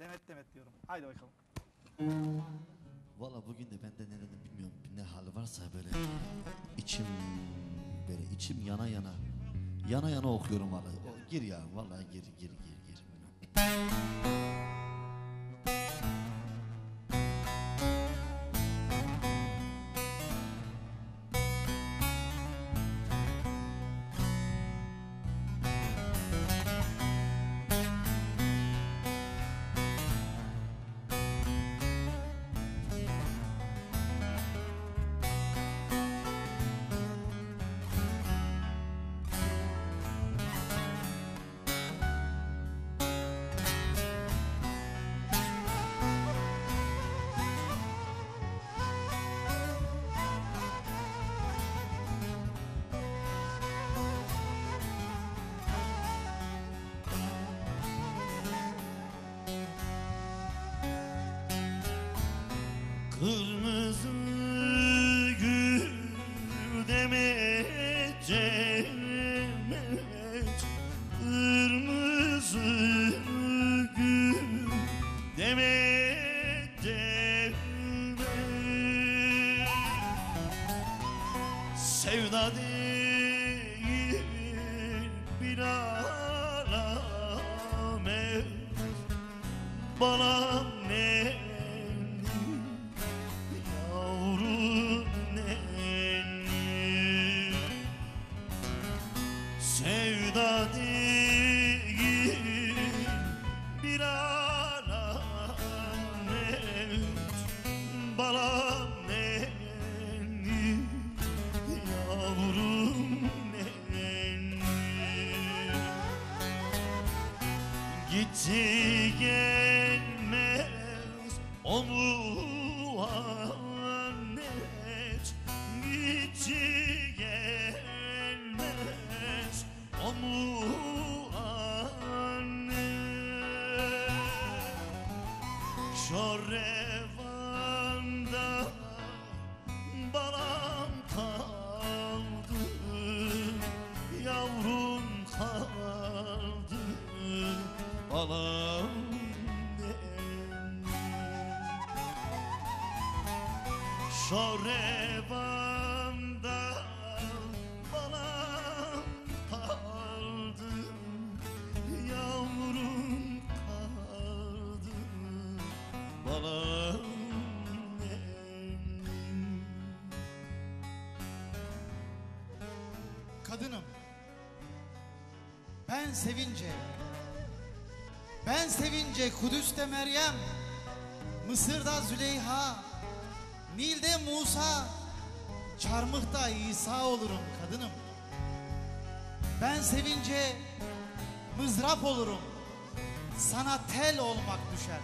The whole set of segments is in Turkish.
Demet demet diyorum. Haydi bakalım. Valla bugün de bende ne bilmiyorum ne hal varsa böyle içim böyle içim yana yana yana yana okuyorum valla. Gir ya vallahi gir gir gir gir. Kırmızı gül cennet Kırmızı gül cennet Sevda değil bir alamet. Bana ne Değil bir alamet Bana nenni yavrum nenni Gitti gelmez Şorevanda balam kaldı Yavrum kaldı. Balam benim. Şorevanda Kadınım. Ben sevince. Ben sevince Kudüs'te Meryem. Mısır'da Züleyha. Nil'de Musa. Çarmıhta İsa olurum kadınım. Ben sevince mızrap olurum. Sana tel olmak düşer.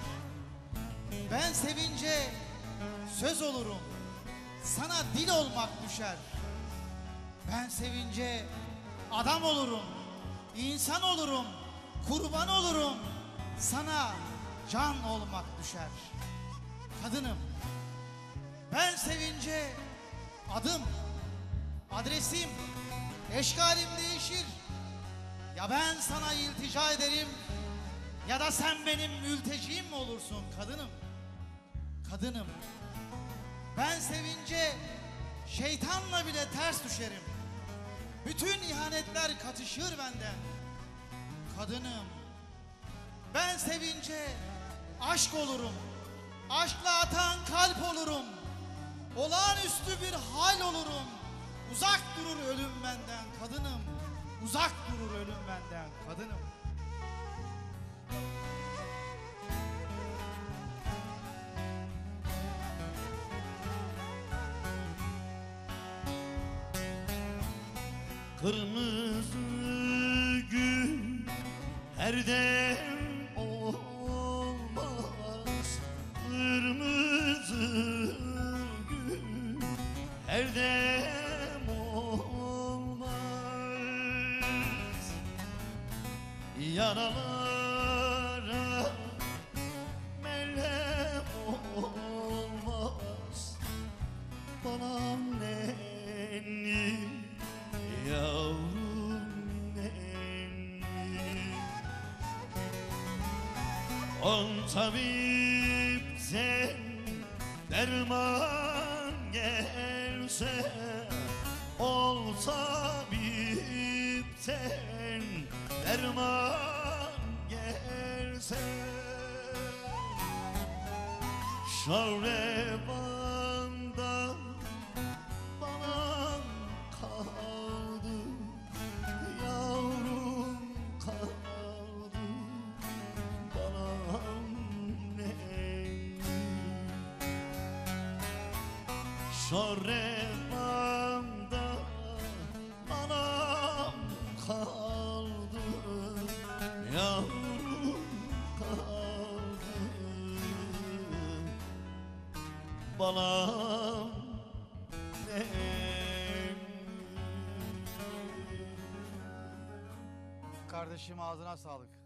Ben sevince söz olurum. Sana dil olmak düşer. Ben sevince adam olurum, insan olurum, kurban olurum. Sana can olmak düşer. Kadınım, ben sevince adım, adresim, eşkalim değişir. Ya ben sana iltica ederim ya da sen benim mültecim olursun kadınım. Kadınım, ben sevince şeytanla bile ters düşerim. Bütün ihanetler katışır benden. Kadınım, ben sevince aşk olurum. Aşkla atan kalp olurum. Olağanüstü bir hal olurum. Uzak durur ölüm benden kadınım. Uzak durur ölüm benden kadınım. Kırmızı gül her dem olmaz. Kırmızı gül her dem olmaz. Yaralara merhem olmaz. Bana Ol tabipsen derman gelse Ol tabipsen derman gelse. Şarrebanda Şarrebanda anam kaldı Yavrum kaldı Balam Kardeşim ağzına sağlık.